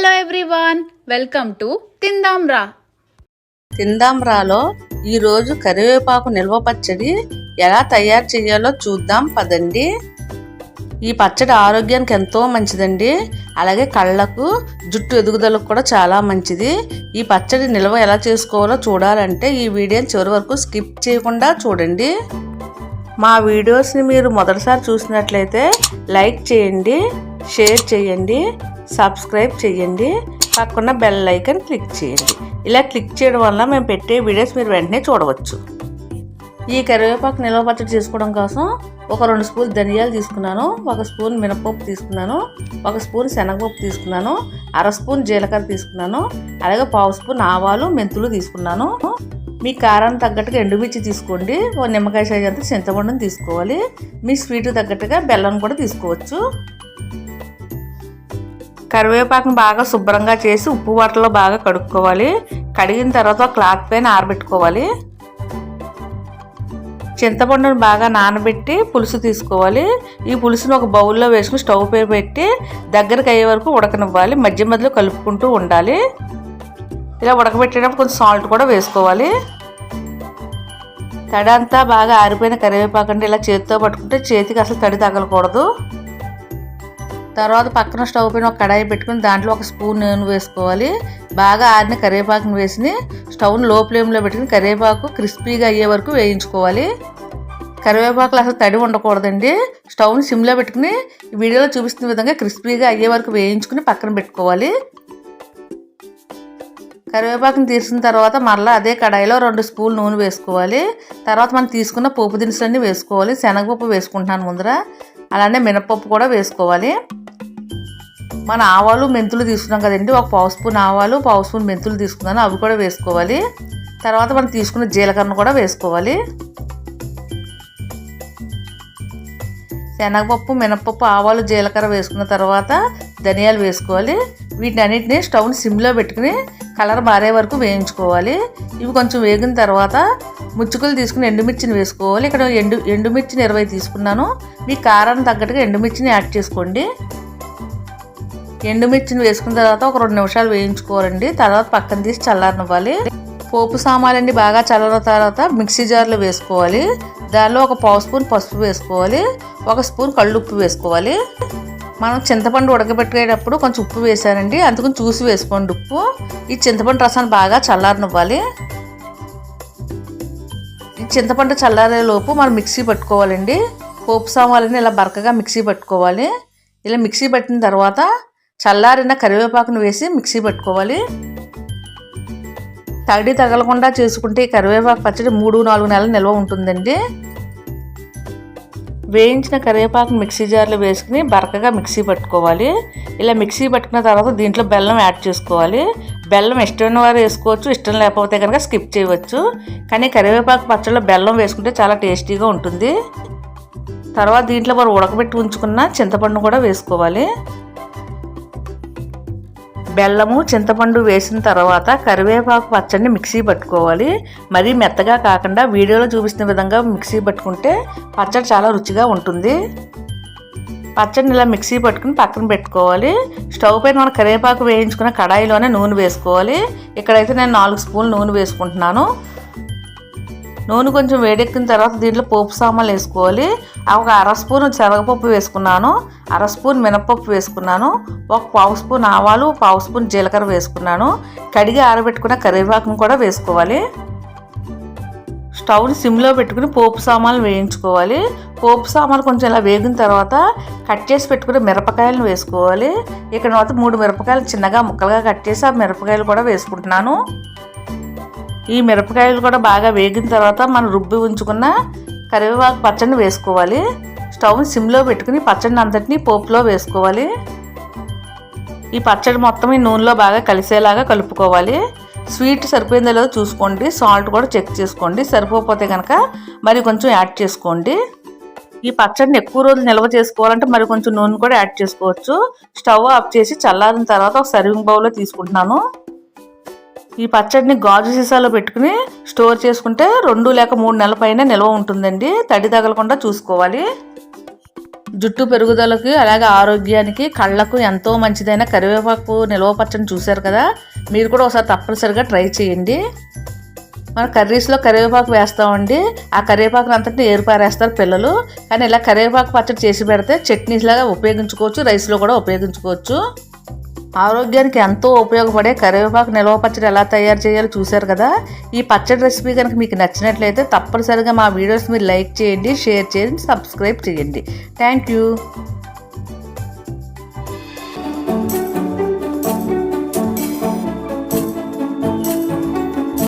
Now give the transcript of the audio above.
Hello everyone welcome to Thindamra. తిందాంరాలో ఈరోజు కరివేపాకు నిల్వ పచ్చడి ఎలా తయారు చేయాలో చూద్దాం పదండి. ఈ పచ్చడి ఆరోగ్యానికి ఎంతో మంచిదండి. అలాగే కళ్ళకు జుట్టు ఎదుగుదలకు కూడా చాలా మంచిది. ఈ పచ్చడి నిల్వ ఎలా చేసుకోవాలో చూడాలంటే ఈ వీడియోని చివరి వరకు స్కిప్ చేయకుండా చూడండి. మా వీడియోస్ని మీరు మొదటిసారి చూసినట్లయితే లైక్ చేయండి షేర్ చేయండి. సబ్స్క్రైబ్ చేయండి. పక్కన బెల్ ఐకన్ క్లిక్ చేయండి. ఇలా క్లిక్ చేయడం వల్ల మేము పెట్టే వీడియోస్ మీరు వెంటనే చూడవచ్చు. ఈ కరివేపాకు నిల్వ పచ్చడి చేసుకోవడం కోసం ఒక రెండు స్పూన్ ధనియాలు తీసుకున్నాను. ఒక స్పూన్ మినపప్పు తీసుకున్నాను. ఒక స్పూన్ శనగపప్పు తీసుకున్నాను. అర స్పూన్ జీలకర్ర తీసుకున్నాను. అలాగే పావు స్పూన్ ఆవాలు మెంతులు తీసుకున్నాను. మీ కారానికి తగ్గట్టుగా ఎండుమిర్చి తీసుకోండి. ఓ నిమ్మకాయ సైజ్ అంతా చింతపండుని తీసుకోవాలి. మీ స్వీట్ తగ్గట్టుగా బెల్లం కూడా తీసుకోవచ్చు. కరివేపాకును బాగా శుభ్రంగా చేసి ఉప్పు వాటర్లో బాగా కడుక్కోవాలి. కడిగిన తర్వాత క్లాత్ పైన ఆరబెట్టుకోవాలి. చింతపండును బాగా నానబెట్టి పులుసు తీసుకోవాలి. ఈ పులుసును ఒక బౌల్లో వేసుకుని స్టవ్ పై పెట్టి దగ్గరకు అయ్యే వరకు ఉడకనివ్వాలి. మధ్య మధ్యలో కలుపుకుంటూ ఉండాలి. ఇలా ఉడకబెట్టేటప్పుడు కొంచెం సాల్ట్ కూడా వేసుకోవాలి. తడంతా బాగా ఆరిపోయిన కరివేపాకు అంటే ఇలా చేతితో పట్టుకుంటే చేతికి అసలు తడి తగలకూడదు. తర్వాత పక్కన స్టవ్ పైన ఒక కడాయి పెట్టుకుని దాంట్లో ఒక స్పూన్ నూనె వేసుకోవాలి. బాగా ఆరిన కరివేపాకుని వేసి స్టవ్ను లో ఫ్లేమ్లో పెట్టుకుని కరివేపాకు క్రిస్పీగా అయ్యే వరకు వేయించుకోవాలి. కరివేపాకులు అసలు తడి ఉండకూడదండి. స్టవ్ని సిమ్లో పెట్టుకుని ఈ వీడియోలో చూపిస్తున్న విధంగా క్రిస్పీగా అయ్యే వరకు వేయించుకుని పక్కన పెట్టుకోవాలి. కరివేపాకుని తీసిన తర్వాత మళ్ళీ అదే కడాయిలో రెండు స్పూన్లు నూనె వేసుకోవాలి. తర్వాత మనం తీసుకున్న పోపు దినుసులన్నీ వేసుకోవాలి. శనగపప్పు వేసుకుంటున్నాను ముందర. అలానే మినపప్పు కూడా వేసుకోవాలి. మన ఆవాలు మెంతులు తీసుకున్నాం కదండి. ఒక పావు స్పూన్ ఆవాలు పావు స్పూన్ మెంతులు తీసుకున్నాను. అవి కూడా వేసుకోవాలి. తర్వాత మనం తీసుకున్న జీలకర్ర కూడా వేసుకోవాలి. శనగపప్పు మినపప్పు ఆవాలు జీలకర్ర వేసుకున్న తర్వాత ధనియాలు వేసుకోవాలి. వీటిని అన్నింటినీ స్టవ్ని సిమ్లో పెట్టుకుని కలర్ మారే వరకు వేయించుకోవాలి. ఇవి కొంచెం వేగిన తర్వాత ముచ్చుకులు తీసుకుని ఎండుమిర్చిని వేసుకోవాలి. ఇక్కడ ఎండు ఎండుమిర్చిని ఇరవై తీసుకున్నాను. మీ కారాన్ని తగ్గట్టుగా ఎండుమిర్చిని యాడ్ చేసుకోండి. ఎండుమిర్చిని వేసుకున్న తర్వాత ఒక రెండు నిమిషాలు వేయించుకోరండి తర్వాత పక్కన తీసి చల్లారనివ్వాలి. పోపు సామాన్లన్నీ బాగా చల్లారిన తర్వాత మిక్సీ జార్లో వేసుకోవాలి. దానిలో ఒక పావు స్పూన్ పసుపు వేసుకోవాలి. ఒక స్పూన్ కళ్ళుప్పు వేసుకోవాలి. మనం చింతపండు ఉడకబెట్టేటప్పుడు కొంచెం ఉప్పు వేసానండి. అందుకని చూసి వేసుకోండి ఉప్పు. ఈ చింతపండు రసాన్ని బాగా చల్లారనివ్వాలి. ఈ చింతపండు చల్లారే లోపు మనం మిక్సీ పట్టుకోవాలండి. పోపు సామాన్లని ఇలా బరకగా మిక్సీ పట్టుకోవాలి. ఇలా మిక్సీ పట్టిన తర్వాత చల్లారిన కరివేపాకును వేసి మిక్సీ పట్టుకోవాలి. తడి తగలకుండా చేసుకుంటే ఈ కరివేపాకు పచ్చడి మూడు నాలుగు నెలలు నిల్వ ఉంటుందండి. వేయించిన కరివేపాకు మిక్సీ జార్లో వేసుకుని బరకగా మిక్సీ పట్టుకోవాలి. ఇలా మిక్సీ పట్టుకున్న తర్వాత దీంట్లో బెల్లం యాడ్ చేసుకోవాలి. బెల్లం ఇష్టమైన వారు వేసుకోవచ్చు ఇష్టం లేకపోతే కనుక స్కిప్ చేయవచ్చు. కానీ కరివేపాకు పచ్చడిలో బెల్లం వేసుకుంటే చాలా టేస్టీగా ఉంటుంది. తర్వాత దీంట్లో మనం ఉడకబెట్టి ఉంచుకున్న చింతపండు కూడా వేసుకోవాలి. బెల్లము చింతపండు వేసిన తర్వాత కరివేపాకు పచ్చడిని మిక్సీ పట్టుకోవాలి. మరీ మెత్తగా కాకుండా వీడియోలో చూపిస్తున్న విధంగా మిక్సీ పట్టుకుంటే పచ్చడి చాలా రుచిగా ఉంటుంది. పచ్చడిని ఇలా మిక్సీ పట్టుకుని పక్కన పెట్టుకోవాలి. స్టవ్ పైన మనం కరివేపాకు వేయించుకున్న కడాయిలోనే నూనె వేసుకోవాలి. ఇక్కడైతే నేను నాలుగు స్పూన్లు నూనె వేసుకుంటున్నాను. నూనె కొంచెం వేడెక్కిన తర్వాత దీంట్లో పోపు సామాన్లు వేసుకోవాలి. ఒక అర స్పూన్ శనగపప్పు వేసుకున్నాను. అర స్పూన్ మినపప్పు వేసుకున్నాను. ఒక పావు స్పూన్ ఆవాలు పావు స్పూన్ జీలకర్ర వేసుకున్నాను. కడిగి ఆరబెట్టుకున్న కరివేపాకును కూడా వేసుకోవాలి. స్టవ్ని సిమ్లో పెట్టుకుని పోపు సామాన్లు వేయించుకోవాలి. పోపు సామాన్లు కొంచెం ఇలా వేగిన తర్వాత కట్ చేసి పెట్టుకుని మిరపకాయలను వేసుకోవాలి. ఇక్కడ తర్వాత మూడు మిరపకాయలు చిన్నగా ముక్కలుగా కట్ చేసి ఆ మిరపకాయలు కూడా వేసుకుంటున్నాను. ఈ మిరపకాయలు కూడా బాగా వేగిన తర్వాత మనం రుబ్బి ఉంచుకున్న కరివేపాకు పచ్చడిని వేసుకోవాలి. స్టవ్ని సిమ్లో పెట్టుకుని పచ్చడిని అంతటిని పోపులో వేసుకోవాలి. ఈ పచ్చడి మొత్తం ఈ నూనెలో బాగా కలిసేలాగా కలుపుకోవాలి. స్వీట్ సరిపోయిందో లేదో చూసుకోండి. సాల్ట్ కూడా చెక్ చేసుకోండి. సరిపోతే కనుక మరి కొంచెం యాడ్ చేసుకోండి. ఈ పచ్చడిని ఎక్కువ రోజులు నిల్వ చేసుకోవాలంటే మరి కొంచెం నూనె కూడా యాడ్ చేసుకోవచ్చు. స్టవ్ ఆఫ్ చేసి చల్లారిన తర్వాత ఒక సర్వింగ్ బౌల్లో తీసుకుంటున్నాను. ఈ పచ్చడిని గాజు సీసాలో పెట్టుకుని స్టోర్ చేసుకుంటే రెండు లేక మూడు నెలల పైన నిల్వ ఉంటుందండి. తడి తగలకుండా చూసుకోవాలి. జుట్టు పెరుగుదలకు అలాగే ఆరోగ్యానికి కళ్ళకు ఎంతో మంచిదైన కరివేపాకు నిల్వ పచ్చని చూశారు కదా? మీరు కూడా ఒకసారి తప్పనిసరిగా ట్రై చేయండి. మన కర్రీస్లో కరివేపాకు వేస్తామండి. ఆ కరివేపాకును అంతటి ఏర్పారేస్తారు పిల్లలు. కానీ ఇలా కరివేపాకు పచ్చడి చేసి పెడితే చట్నీస్ లాగా ఉపయోగించుకోవచ్చు రైస్లో కూడా ఉపయోగించుకోవచ్చు. ఆరోగ్యానికి ఎంతో ఉపయోగపడే కరివేపాకు నిల్వ పచ్చడి ఎలా తయారు చేయాలో చూశారు కదా? ఈ పచ్చడి రెసిపీ కనుక మీకు నచ్చినట్లయితే తప్పనిసరిగా మా వీడియోస్ మీరు లైక్ చేయండి షేర్ చేయండి సబ్స్క్రైబ్ చేయండి. Thank you.